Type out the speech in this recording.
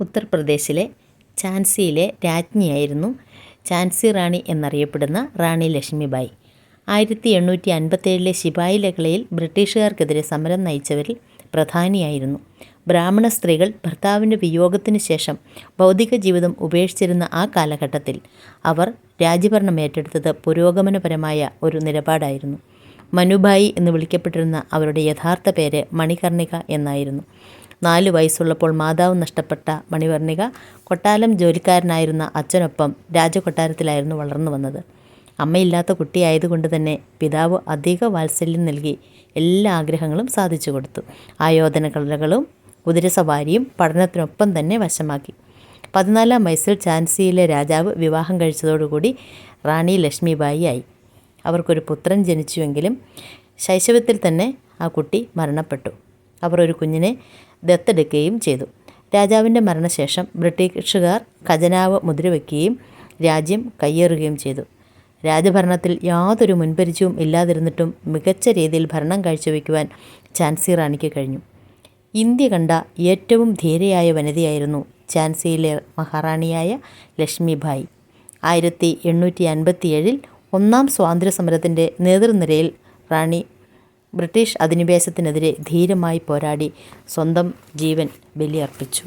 ഉത്തർപ്രദേശിലെ ഝാൻസിയിലെ രാജ്ഞിയായിരുന്നു ഝാൻസി റാണി എന്നറിയപ്പെടുന്ന റാണി ലക്ഷ്മിബായി. ആയിരത്തി എണ്ണൂറ്റി അൻപത്തേഴിലെ ശിപായി ലഹളയിൽ ബ്രിട്ടീഷുകാർക്കെതിരെ സമരം നയിച്ചവരിൽ പ്രധാനിയായിരുന്നു. ബ്രാഹ്മണ സ്ത്രീകൾ ഭർത്താവിന്റെ വിയോഗത്തിന് ശേഷം ഭൗതിക ജീവിതം ഉപേക്ഷിച്ചിരുന്ന ആ കാലഘട്ടത്തിൽ അവർ രാജ്യഭരണം ഏറ്റെടുത്തത് പുരോഗമനപരമായ ഒരു നിലപാടായിരുന്നു. മനുഭായി എന്ന് വിളിക്കപ്പെട്ടിരുന്ന അവരുടെ യഥാർത്ഥ പേര് മണികർണിക എന്നായിരുന്നു. നാല് വയസ്സുള്ളപ്പോൾ മാതാവ് നഷ്ടപ്പെട്ട മണിവർണിക കൊട്ടാരം ജോലിക്കാരനായിരുന്ന അച്ഛനൊപ്പം രാജകൊട്ടാരത്തിലായിരുന്നു വളർന്നു വന്നത്. അമ്മയില്ലാത്ത കുട്ടിയായതുകൊണ്ട് തന്നെ പിതാവ് അധിക വാത്സല്യം നൽകി എല്ലാ ആഗ്രഹങ്ങളും സാധിച്ചു കൊടുത്തു. ആയോധന കലകളും കുതിരസവാരിയും പഠനത്തിനൊപ്പം തന്നെ വശമാക്കി. പതിനാലാം വയസ്സിൽ ഝാൻസിയിലെ രാജാവ് വിവാഹം കഴിച്ചതോടുകൂടി റാണി ലക്ഷ്മിബായി ആയി അവർക്കൊരു പുത്രൻ ജനിച്ചുവെങ്കിലും ശൈശവത്തിൽ തന്നെ ആ കുട്ടി മരണപ്പെട്ടു. അവർ ഒരു കുഞ്ഞിനെ ദത്തെടുക്കുകയും ചെയ്തു. രാജാവിന്റെ മരണശേഷം ബ്രിട്ടീഷുകാർ ഖജനാവ് മുദ്രവെക്കുകയും രാജ്യം കയ്യേറുകയും ചെയ്തു. രാജഭരണത്തിൽ യാതൊരു മുൻപരിചയവും ഇല്ലാതിരുന്നിട്ടും മികച്ച രീതിയിൽ ഭരണം കാഴ്ചവെക്കുവാൻ ഝാൻസി റാണിക്ക് കഴിഞ്ഞു. ഇന്ത്യ കണ്ട ഏറ്റവും ധീരയായ വനിതയായിരുന്നു ഝാൻസിയിലെ മഹാറാണിയായ ലക്ഷ്മിഭായ്. ആയിരത്തി എണ്ണൂറ്റി അൻപത്തിയേഴിൽ ഒന്നാം സ്വാതന്ത്ര്യ സമരത്തിന്റെ നേതൃനിരയിൽ റാണി ബ്രിട്ടീഷ് അധിനിവേശത്തിനെതിരെ ധീരമായി പോരാടി സ്വന്തം ജീവൻ ബലിയർപ്പിച്ചു.